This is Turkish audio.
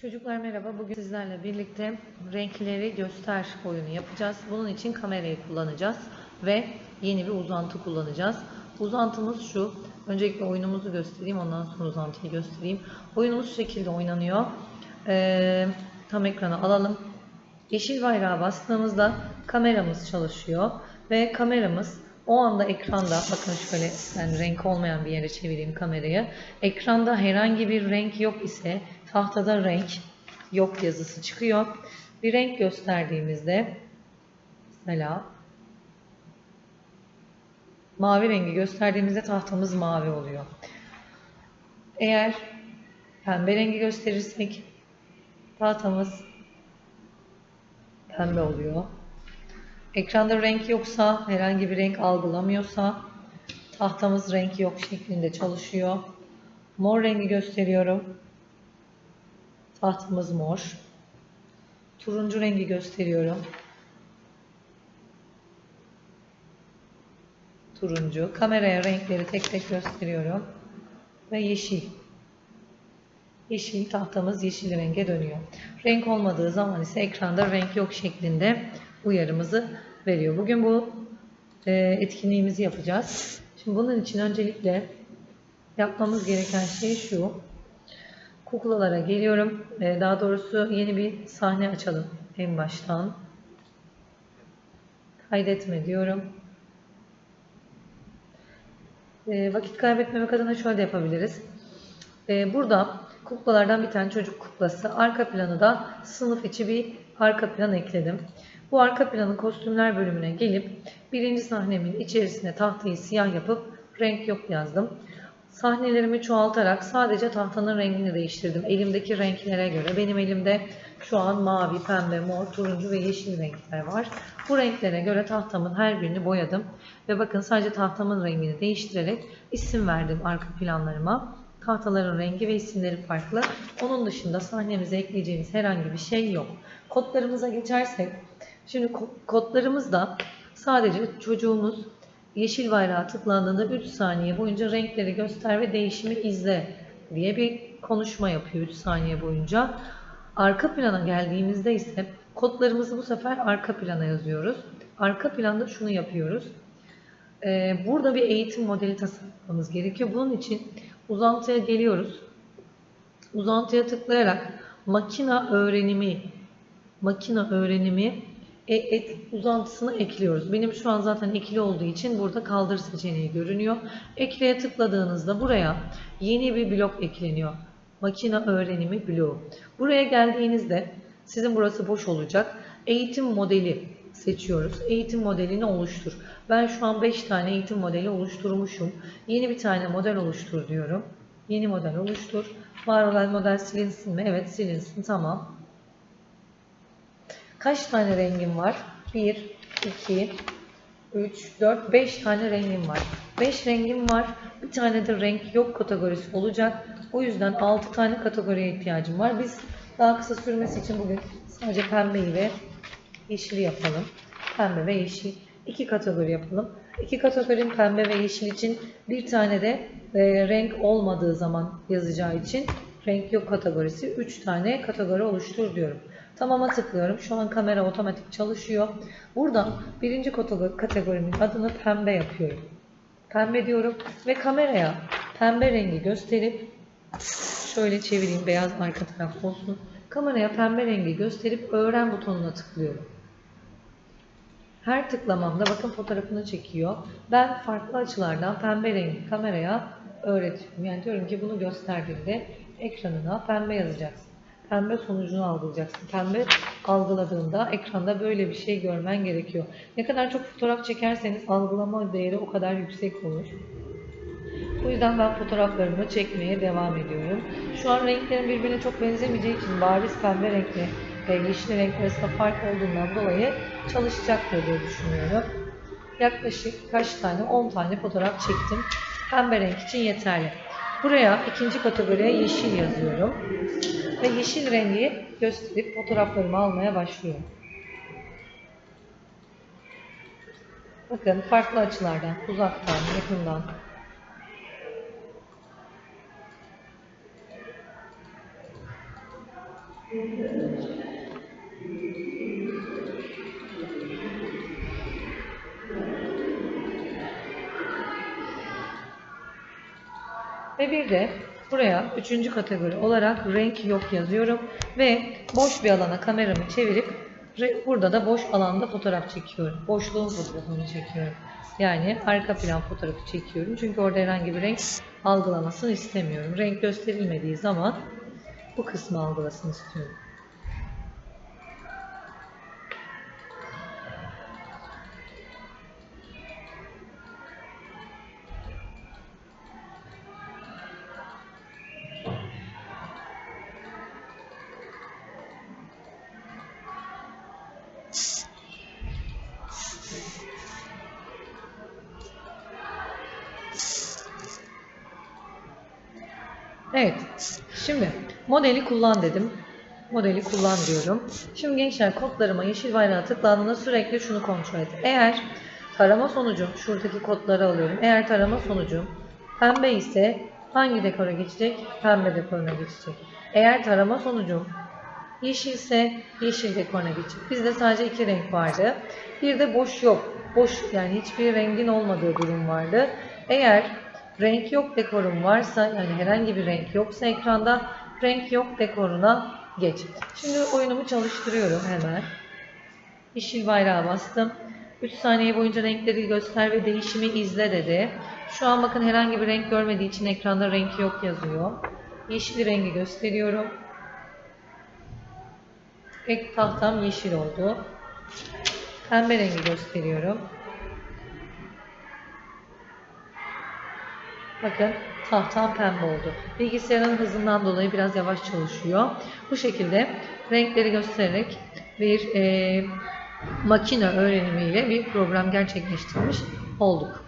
Çocuklar merhaba. Bugün sizlerle birlikte renkleri göster oyunu yapacağız. Bunun için kamerayı kullanacağız ve yeni bir uzantı kullanacağız. Uzantımız şu. Öncelikle oyunumuzu göstereyim. Ondan sonra uzantıyı göstereyim. Oyunumuz şu şekilde oynanıyor. Ee, tam ekrana alalım. Yeşil bayrağa bastığımızda kameramız çalışıyor ve kameramız o anda ekranda bakın şöyle ben renk olmayan bir yere çevireyim kamerayı. Ekranda herhangi bir renk yok ise tahtada renk yok yazısı çıkıyor. Bir renk gösterdiğimizde mesela mavi rengi gösterdiğimizde tahtamız mavi oluyor. Eğer pembe rengi gösterirsek tahtamız pembe oluyor. Ekranda renk yoksa, herhangi bir renk algılamıyorsa tahtamız renk yok şeklinde çalışıyor. Mor rengi gösteriyorum. Tahtamız mor. Turuncu rengi gösteriyorum. Turuncu. Kameraya renkleri tek tek gösteriyorum. Ve yeşil. Yeşil tahtamız yeşil renge dönüyor. Renk olmadığı zaman ise ekranda renk yok şeklinde uyarımızı veriyor. Bugün bu e, etkinliğimizi yapacağız. Şimdi bunun için öncelikle yapmamız gereken şey şu. Kuklalara geliyorum. E, daha doğrusu yeni bir sahne açalım en baştan. Kaydetme diyorum. E, vakit kaybetmemek adına şöyle yapabiliriz. E, burada kuklalardan bir tane çocuk kuklası. Arka planı da sınıf içi bir arka plan ekledim. Bu arka planın kostümler bölümüne gelip birinci sahnemin içerisine tahtayı siyah yapıp renk yok yazdım. Sahnelerimi çoğaltarak sadece tahtanın rengini değiştirdim. Elimdeki renklere göre. Benim elimde şu an mavi, pembe, mor, turuncu ve yeşil renkler var. Bu renklere göre tahtamın her birini boyadım. Ve bakın sadece tahtamın rengini değiştirerek isim verdim arka planlarıma. Tahtaların rengi ve isimleri farklı. Onun dışında sahnemize ekleyeceğimiz herhangi bir şey yok. Kodlarımıza geçersek, şimdi kodlarımızda sadece çocuğumuz yeşil bayrağa tıklandığında 3 saniye boyunca renkleri göster ve değişimi izle diye bir konuşma yapıyor 3 saniye boyunca. Arka plana geldiğimizde ise kodlarımızı bu sefer arka plana yazıyoruz. Arka planda şunu yapıyoruz. Ee, burada bir eğitim modeli tasarlamamız gerekiyor. Bunun için uzantıya geliyoruz. Uzantıya tıklayarak makina öğrenimi makina öğrenimi et, uzantısını ekliyoruz. Benim şu an zaten ekli olduğu için burada kaldır seçeneği görünüyor. Ekleye tıkladığınızda buraya yeni bir blok ekleniyor. Makina öğrenimi bloğu. Buraya geldiğinizde sizin burası boş olacak. Eğitim modeli seçiyoruz. Eğitim modelini oluştur. Ben şu an 5 tane eğitim modeli oluşturmuşum. Yeni bir tane model oluştur diyorum. Yeni model oluştur. Var olan model silinsin mi? Evet silinsin. Tamam. Kaç tane rengim var? 1, 2, 3, 4, 5 tane rengim var. 5 rengim var. Bir tane de renk yok kategorisi olacak. O yüzden 6 tane kategoriye ihtiyacım var. Biz daha kısa sürmesi için bugün sadece pembeyi ve yeşili yapalım. Pembe ve yeşil. İki kategori yapalım. İki kategorinin pembe ve yeşil için bir tane de e, renk olmadığı zaman yazacağı için renk yok kategorisi. 3 tane kategori oluştur diyorum. Tamam'a tıklıyorum. Şu an kamera otomatik çalışıyor. Buradan birinci kategorinin adını pembe yapıyorum. Pembe diyorum ve kameraya pembe rengi gösterip şöyle çevireyim beyaz arka taraf olsun. Kameraya pembe rengi gösterip öğren butonuna tıklıyorum. Her tıklamamda bakın fotoğrafını çekiyor. Ben farklı açılardan pembe rengi kameraya öğretiyorum. Yani diyorum ki bunu gösterdiğinde ekranına pembe yazacaksın. Pembe sonucunu algılayacaksın. Pembe algıladığında ekranda böyle bir şey görmen gerekiyor. Ne kadar çok fotoğraf çekerseniz algılama değeri o kadar yüksek olur. O yüzden ben fotoğraflarımı çekmeye devam ediyorum. Şu an renklerin birbirine çok benzemeyeceği için bariz pembe renkli ve yeşil renk arasında fark olduğundan dolayı çalışacaktır diye düşünüyorum. Yaklaşık kaç tane? 10 tane fotoğraf çektim. Pembe renk için yeterli. Buraya ikinci kategoriye yeşil yazıyorum. Ve yeşil rengi gösterip fotoğraflarımı almaya başlıyorum. Bakın farklı açılardan, uzaktan, yakından Ve bir de buraya üçüncü kategori olarak renk yok yazıyorum ve boş bir alana kameramı çevirip burada da boş alanda fotoğraf çekiyorum. Boşluğun fotoğrafını çekiyorum. Yani arka plan fotoğrafı çekiyorum. Çünkü orada herhangi bir renk algılamasını istemiyorum. Renk gösterilmediği zaman bu kısmı algılasın istiyorum. Evet. Şimdi modeli kullan dedim. Modeli kullan diyorum. Şimdi gençler kodlarıma yeşil bayrağı tıklandığında sürekli şunu kontrol et. Eğer tarama sonucum, şuradaki kodları alıyorum. Eğer tarama sonucum pembe ise hangi dekora geçecek? Pembe dekoruna geçecek. Eğer tarama sonucum yeşilse yeşil dekoruna geçecek. Bizde sadece iki renk vardı. Bir de boş yok. Boş yani hiçbir rengin olmadığı durum vardı. Eğer renk yok dekorum varsa yani herhangi bir renk yoksa ekranda renk yok dekoruna geç. Şimdi oyunumu çalıştırıyorum hemen. Yeşil bayrağı bastım. 3 saniye boyunca renkleri göster ve değişimi izle dedi. Şu an bakın herhangi bir renk görmediği için ekranda renk yok yazıyor. Yeşil rengi gösteriyorum. Ek tahtam yeşil oldu. Pembe rengi gösteriyorum. Bakın tahtam pembe oldu. Bilgisayarın hızından dolayı biraz yavaş çalışıyor. Bu şekilde renkleri göstererek bir e, makine öğrenimiyle bir program gerçekleştirmiş olduk.